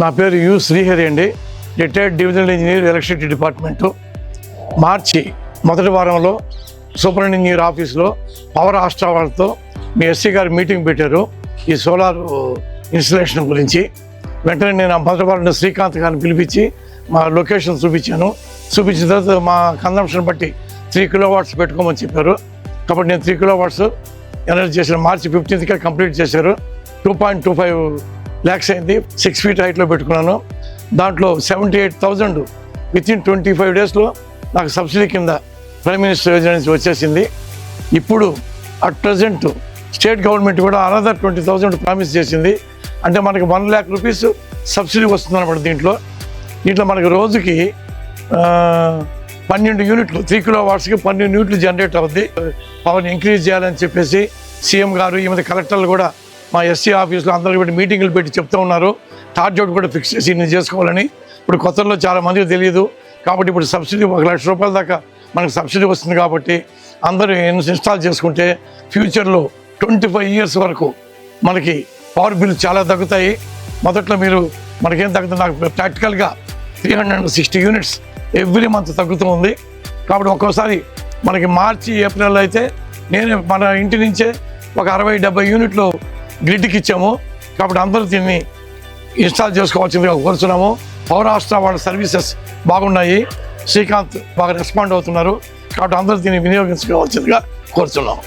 నా పేరు యు శ్రీహరి అండి. Retired divisional engineer electricity department March మొదటి వారంలో సూపరింటెండెంట్ ఇంజనీర్ ఆఫీస్లో పవర్ ఆస్ట్రా వాళ్ళతో మీ ఎస్సీ గారు మీటింగ్ పెట్టారు. ఈ సోలార్ ఇన్స్టలేషన్ గురించి. వెంటనే నేను ఆ మొదటి వారం శ్రీకాంత్ గారిని పిలిపించి మా లొకేషన్ చూపించాను. చూపించిన తర్వాత మా కన్జంప్షన్ బట్టి త్రీ కిలో వాట్స్ పెట్టుకోమని చెప్పారు. కాబట్టి నేను త్రీ కిలో వాట్స్ ఎనర్జీ చేసిన మార్చి ఫిఫ్టీన్త్కే కంప్లీట్ చేశారు. Two point two five lakhs అయింది. సిక్స్ ఫీట్ హైట్లో పెట్టుకున్నాను. దాంట్లో seventy eight thousand with in twenty five డేస్లో నాకు సబ్సిడీ కింద ప్రైమ్ మినిస్టర్ యోజన నుంచి వచ్చేసింది. ఇప్పుడు అట్ ప్రజెంట్ స్టేట్ గవర్నమెంట్ కూడా అనదర్ ట్వంటీ థౌజండ్ ప్రామిస్ చేసింది. అంటే మనకి వన్ ల్యాక్ రూపీస్ సబ్సిడీ వస్తుంది అనమాట దీంట్లో. దీంట్లో మనకి రోజుకి పన్నెండు యూనిట్లు త్రీ కిలో వాట్స్కి పన్నెండు యూనిట్లు జనరేట్ అవుద్ది. పవర్ని ఇంక్రీజ్ చేయాలని చెప్పేసి సీఎం గారు ఈ మధ్య కలెక్టర్లు కూడా మా ఎస్సీ ఆఫీస్లో అందరికీ పెట్టి మీటింగులు పెట్టి చెప్తూ ఉన్నారు. టార్గెట్ కూడా ఫిక్స్ చేసి నేను చేసుకోవాలని. ఇప్పుడు కొత్తలో చాలా మందికి తెలియదు కాబట్టి ఇప్పుడు సబ్సిడీ ఒక లక్ష రూపాయల దాకా మనకు సబ్సిడీ వస్తుంది కాబట్టి అందరూ ఇన్స్టాల్ చేసుకుంటే ఫ్యూచర్లో ట్వంటీ ఫైవ్ ఇయర్స్ వరకు మనకి పవర్ బిల్ చాలా తగ్గుతాయి. మొదట్లో మీరు మనకేం తగ్గుతుంది? నాకు ప్రాక్టికల్గా three hundred sixty units every month తగ్గుతూ ఉంది. కాబట్టి ఒక్కోసారి మనకి మార్చి ఏప్రిల్ అయితే నేను మన ఇంటి నుంచే ఒక అరవై డెబ్బై యూనిట్లు గ్రిడ్కి ఇచ్చాము కాబట్టి అందరూ దీన్ని ఇన్స్టాల్ చేసుకోవాల్సిందిగా కోరుతున్నాము పౌరాష్ట్ర వాళ్ళ సర్వీసెస్ బాగున్నాయి. శ్రీకాంత్ బాగా రెస్పాండ్ అవుతున్నారు. కాబట్టి అందరూ దీన్ని వినియోగించుకోవాల్సిందిగా కోరుతున్నాము